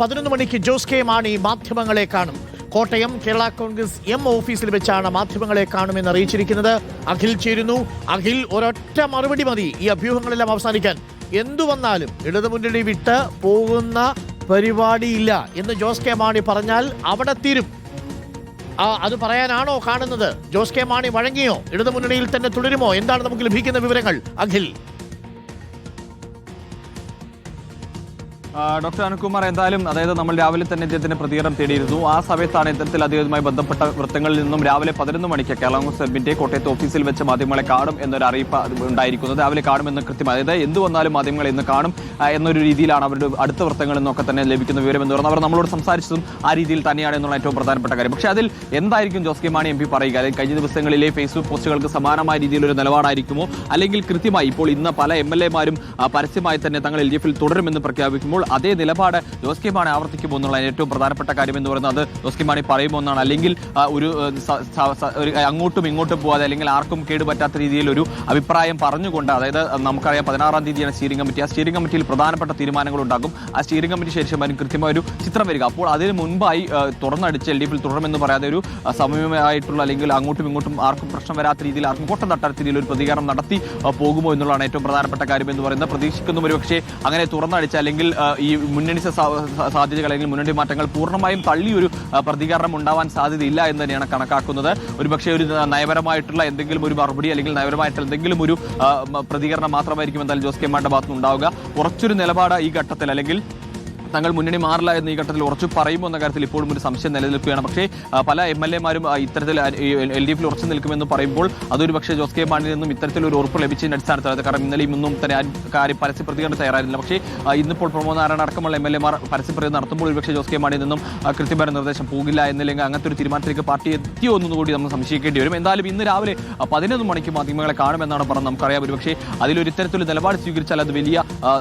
പതിനൊന്ന് മണിക്ക് ജോസ് കെ മാണി മാധ്യമങ്ങളെ കാണും. കോട്ടയം കേരള കോൺഗ്രസ് എം ഓഫീസിൽ വെച്ചാണ് മാധ്യമങ്ങളെ കാണുമെന്ന് അറിയിച്ചിരിക്കുന്നത്. അഖിൽ ചേരുന്നു. അഖിൽ ഒരൊറ്റ മറുപടി മതി ഈ അഭ്യൂഹങ്ങളെല്ലാം അവസാനിക്കാൻ. എന്തു വന്നാലും ഇടതുമുന്നണി വിട്ട് പോകുന്ന പരിപാടിയില്ല എന്ന് ജോസ് കെ മാണി പറഞ്ഞാൽ അവിടെ തീരും. ആ, അത് പറയാനാണോ കാണുന്നത്? ജോസ് കെ മാണി വഴങ്ങിയോ? ഇടതുമുന്നണിയിൽ തന്നെ തുടരുമോ? എന്താണ് നമുക്ക് ലഭിക്കുന്ന വിവരങ്ങൾ? അഖിൽ. ഡോക്ടർ അനുകുമാർ എന്തായാലും അതായത് നമ്മൾ രാവിലെ തന്നെ ഇദ്ദേഹത്തിന്റെ പ്രതികരണം തേടിയിരുന്നു. ആ സമയത്താണ് ഇത്തരത്തിൽ അദ്ദേഹവുമായി ബന്ധപ്പെട്ട വൃത്തങ്ങളിൽ നിന്നും രാവിലെ പതിനൊന്ന് മണിക്ക് കേരള കോൺഗ്രസ് എമ്മിന്റെ കോട്ടയത്ത് ഓഫീസിൽ വെച്ച് മാധ്യമങ്ങളെ കാണും എന്നൊരു അറിയിപ്പ് ഉണ്ടായിരിക്കുന്നത്. രാവിലെ കാണുമെന്ന് കൃത്യമായി അതായത് എന്ത് വന്നാലും മാധ്യമങ്ങളെ ഇന്ന് കാണും എന്നൊരു രീതിയിലാണ് അവരുടെ അടുത്ത വൃത്തങ്ങളിൽ നിന്നൊക്കെ തന്നെ ലഭിക്കുന്ന വിവരം എന്ന് പറഞ്ഞാൽ അവർ നമ്മളോട് സംസാരിച്ചതും ആ രീതിയിൽ തന്നെയാണ് എന്നുള്ള ഏറ്റവും പ്രധാനപ്പെട്ട കാര്യം. പക്ഷേ അതിൽ എന്തായിരിക്കും Jose K Mani M P പറയുക? അല്ലെങ്കിൽ കഴിഞ്ഞ ദിവസങ്ങളിലെ ഫേസ്ബുക്ക് പോസ്റ്റുകൾക്ക് സമാനമായ രീതിയിലൊരു നിലപാടായിരിക്കുമോ? അല്ലെങ്കിൽ കൃത്യമായി ഇപ്പോൾ ഇന്ന് പല എം എൽ എമാരും പരസ്യമായി തന്നെ തങ്ങൾ എൽ ഡി എഫിൽ തുടരുമെന്ന് പ്രഖ്യാപിക്കുമ്പോൾ അതേ നിലപാട് ജോസ് കെ മാണി ആവർത്തിക്കുമോ എന്നുള്ള ഏറ്റവും പ്രധാനപ്പെട്ട കാര്യം എന്ന് പറയുന്നത്. അത് ജോസ് കെ മാണി പറയുമോ എന്നാണ് അല്ലെങ്കിൽ ഒരു ഒരു അങ്ങോട്ടും ഇങ്ങോട്ടും പോകാതെ അല്ലെങ്കിൽ ആർക്കും കേടുപറ്റാത്ത രീതിയിൽ ഒരു അഭിപ്രായം പറഞ്ഞുകൊണ്ട് അതായത് നമുക്കറിയാം പതിനാറാം തീയതിയാണ് സ്റ്റിയറിംഗ് കമ്മിറ്റി ആ സ്റ്റിയറിംഗ് കമ്മിറ്റിയിൽ പ്രധാനപ്പെട്ട തീരുമാനങ്ങൾ ഉണ്ടാകും. ആ സ്റ്റിയറിംഗ് കമ്മിറ്റി ശേഷം അതിന് കൃത്യമായ ഒരു ചിത്രം വരിക. അപ്പോൾ അതിന് മുൻപായി തുറന്നടിച്ച് എൽ ഡി എഫിൽ തുടരുമെന്ന് പറയാതെ ഒരു സമയമായിട്ടുള്ള അല്ലെങ്കിൽ അങ്ങോട്ടും ഇങ്ങോട്ടും ആർക്കും പ്രശ്നം വരാത്ത രീതിയിൽ ആർക്കും കോട്ടം തട്ടാത്ത രീതിയിൽ ഒരു പ്രതികരണം നടത്തി പോകുമോ എന്നുള്ളതാണ് ഏറ്റവും പ്രധാനപ്പെട്ട കാര്യം എന്ന് പറയുന്നത്. പ്രതീക്ഷിക്കുന്നു ഒരുപക്ഷെ അങ്ങനെ തുറന്നടിച്ച് അല്ലെങ്കിൽ ഈ മുന്നണി സാധ്യതകൾ അല്ലെങ്കിൽ മുന്നണി മാറ്റങ്ങൾ പൂർണമായും തള്ളിയൊരു പ്രതികരണം ഉണ്ടാവാൻ സാധ്യതയില്ല എന്ന് തന്നെയാണ് കണക്കാക്കുന്നത്. ഒരുപക്ഷെ ഒരു നയപരമായിട്ടുള്ള എന്തെങ്കിലും ഒരു മറുപടി അല്ലെങ്കിൽ നയപരമായിട്ടുള്ള എന്തെങ്കിലും ഒരു പ്രതികരണം മാത്രമായിരിക്കും എന്തായാലും ജോസ് കെ മാണിയുടെ ഭാഗത്തുനിന്ന് ഉണ്ടാവുക ഉറച്ചൊരു നിലപാട് ഈ ഘട്ടത്തിൽ അല്ലെങ്കിൽ തങ്ങൾ മുന്നണി മാറില്ല എന്ന് ഈ ഘട്ടത്തിൽ ഉറച്ചു പറയുമോ എന്ന കാര്യത്തിൽ ഇപ്പോഴും ഒരു സംശയം നിലനിൽക്കുകയാണ്. പക്ഷേ പല എം എൽ എമാരും ഇത്തരത്തിൽ എൽ ഡി എഫിൽ ഉറച്ചു നിൽക്കുമെന്ന് പറയുമ്പോൾ അതൊരു പക്ഷേ ജോസ് കെ മാണിയിൽ നിന്നും ഇത്തരത്തിൽ ഒരു ഉറപ്പ് ലഭിച്ചതിന്റെ അടിസ്ഥാനത്തിലാണ്. കാരണം ഇന്നലെ ഇന്നും തന്നെ കാര്യം പരസ്യ പ്രതികരണം തയ്യാറായിരുന്നില്ല. പക്ഷേ ഇന്നിപ്പോൾ പ്രമോദ് നാരായണ അടക്കമുള്ള എം എൽ എമാർ പരസ്യ പ്രതികരണം നടത്തുമ്പോൾ ഒരുപക്ഷെ ജോസ് കെ മാണിയിൽ നിന്നും കൃത്യമായ നിർദ്ദേശം പോകില്ല എന്നില്ലെങ്കിൽ അങ്ങനത്തെ ഒരു തീരുമാനത്തിലേക്ക് പാർട്ടി എത്തിയോ എന്നുകൂടി നമ്മൾ സംശയിക്കേണ്ടി വരും. എന്തായാലും ഇന്ന് രാവിലെ പതിനൊന്ന് മണിക്ക് മാധ്യമങ്ങളെ കാണുമെന്നാണ് പറഞ്ഞത് നമുക്കറിയാം. ഒരുപക്ഷെ അതിലൊരു ഇത്തരത്തിലൊരു നിലപാട് സ്വീകരിച്ചാൽ അത് വലിയ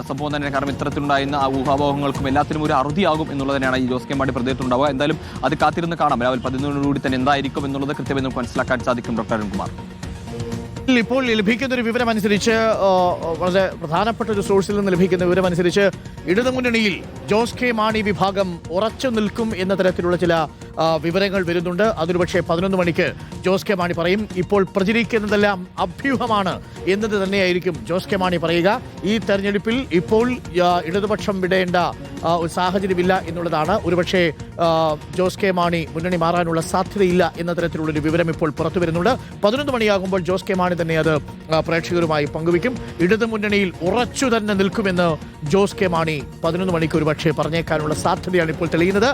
സംഭവം തന്നെ കാരണം ഇത്തരത്തിലുണ്ടായിരുന്ന ഊഹാപോഹങ്ങൾക്കും എല്ലാത്തിനും ഒരു അറുതിയാകും എന്നുള്ളത് തന്നെയാണ് ഈ ജോസ് കെ മാണി പ്രതിയിട്ടുണ്ടാവുക എന്തായാലും അത് കാത്തിരുന്ന് കാണാം. രാവിലെ പതിനൊന്നിനോടുകൂടി തന്നെ എന്തായിരിക്കും എന്നുള്ളത് കൃത്യമായി നമുക്ക് മനസ്സിലാക്കാൻ സാധിക്കും ഡോക്ടർ അരുൺകുമാർ. ഇപ്പോൾ ലഭിക്കുന്ന ഒരു വിവരം അനുസരിച്ച് വളരെ പ്രധാനപ്പെട്ട ഒരു സോഴ്സിൽ നിന്ന് ലഭിക്കുന്ന വിവരം അനുസരിച്ച് ഇടതുമുന്നണിയിൽ ജോസ് കെ മാണി വിഭാഗം ഉറച്ചു നിൽക്കും എന്ന തരത്തിലുള്ള ചില വിവരങ്ങൾ വരുന്നുണ്ട്. അതൊരു പതിനൊന്ന് മണിക്ക് ജോസ് കെ മാണി പറയും. ഇപ്പോൾ പ്രചരിക്കുന്നതെല്ലാം അഭ്യൂഹമാണ് എന്നത് തന്നെയായിരിക്കും ജോസ് കെ മാണി പറയുക. ഈ തെരഞ്ഞെടുപ്പിൽ ഇപ്പോൾ ഇടതുപക്ഷം വിടേണ്ട ഒരു സാഹചര്യമില്ല എന്നുള്ളതാണ്. ഒരുപക്ഷെ ജോസ് കെ മാണി മുന്നണി മാറാനുള്ള സാധ്യതയില്ല എന്ന തരത്തിലുള്ളൊരു വിവരം ഇപ്പോൾ പുറത്തു വരുന്നുണ്ട്. പതിനൊന്ന് മണിയാകുമ്പോൾ ജോസ് കെ മാണി തന്നെ അത് പ്രേക്ഷകരുമായി പങ്കുവയ്ക്കും. ഇടതുമുന്നണിയിൽ ഉറച്ചു തന്നെ നിൽക്കുമെന്ന് ജോസ് കെ മാണി പതിനൊന്ന് മണിക്ക് ഒരുപക്ഷെ പറഞ്ഞേക്കാനുള്ള സാധ്യതയാണ് ഇപ്പോൾ തെളിയുന്നത്.